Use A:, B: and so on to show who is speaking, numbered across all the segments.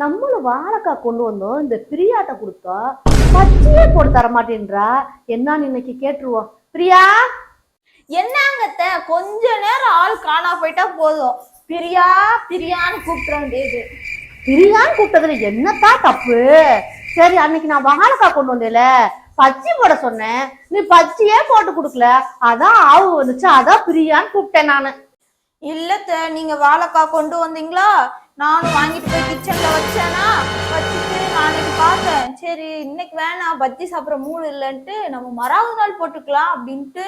A: நம்மளும் வாழைக்காய் கொண்டு வந்தோம். இந்த பிரியாட்ட கொடுத்தா பச்சையே போட்டு தர மாட்டேன்றா. என்னன்னு இன்னைக்கு கேட்டுருவோம் பிரியா?
B: என்னங்கத்த கொஞ்ச நேரம் ஆள் காணா போயிட்டா போதும். பிரியா பிரியான்னு கூப்பிட வேண்டியது
A: பிரியான்னு கூப்பிட்டதுல என்னத்தான் தப்பு? சரி அன்னைக்கு நான் வாழைக்காய் கொண்டு வந்தேல பச்சை போட சொன்னேன். நீ பச்சையே போட்டு கொடுக்கல. அதான் ஆவு வந்துச்சு. அதான் பிரியான்னு கூப்பிட்டேன் நானு.
B: இல்லத்த நீங்க வாழைக்காய் கொண்டு வந்தீங்களா? நானும் வாங்கிட்டு போய் கிச்சன்ல சரி இன்னைக்கு வேணாம் பஜ்ஜி சாப்பிட்ற மூடு இல்லைன்ட்டு நம்ம மறாவது நாள் போட்டுக்கலாம் அப்படின்ட்டு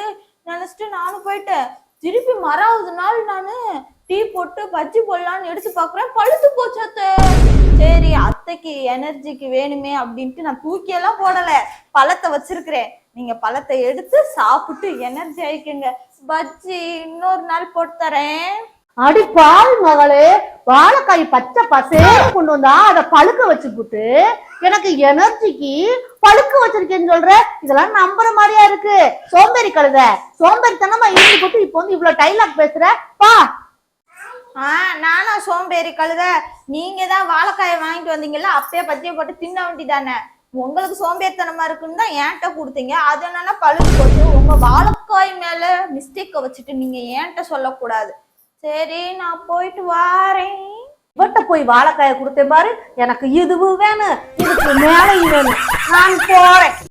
B: நினைச்சிட்டு நானும் போயிட்டேன். திருப்பி மறாவது நாள் நானு டீ போட்டு பஜ்ஜி போடலான்னு எடுத்து பார்க்குறேன் பழுத்து போச்சு அத்தை. சரி அத்தைக்கு எனர்ஜிக்கு வேணுமே அப்படின்ட்டு நான் தூக்கியெல்லாம் போடல. பழத்தை வச்சிருக்கிறேன். நீங்க பழத்தை எடுத்து சாப்பிட்டு எனர்ஜி ஆயிக்குங்க. பஜ்ஜி இன்னொரு நாள் போட்டு தரேன்.
A: அடி பால் மகளே வாழைக்காய் பச்சை பசேன்னு கொண்டு வந்தா அதை பழுக்க வச்சு போட்டு எனக்கு எனர்ஜிக்கு பழுக்க வச்சிருக்கேன்னு சொல்ற? இதெல்லாம் நம்புற மாதிரியா இருக்கு. சோம்பேறி கழுத. சோம்பேறித்தனமா இருந்து போட்டு இப்போ வந்து இவ்வளவு டைலாக் பேசுற? பா.
B: ஆ நானா சோம்பேறி கழுத. நீங்க தான் வாழைக்காயை வாங்கிட்டு வந்தீங்கல்ல அப்பயே பச்சையை போட்டு தின்ன வேண்டிதானே உங்களுக்கு சோம்பேறித்தனமா இருக்குன்னு தான் என்கிட்ட கொடுத்தீங்க. அது என்னன்னா பழுது போட்டு உங்க வாழைக்காய் மேல மிஸ்டேக்கை வச்சுட்டு நீங்க என்கிட்ட சொல்லக்கூடாது. சரி நான் போயிட்டு வாரேன்.
A: இவட்ட போய் வாழைக்காயை கொடுத்தேன் பாரு எனக்கு இதுவும் வேணும் இதுக்கு மேலையும் வேணும். நான் போறேன்.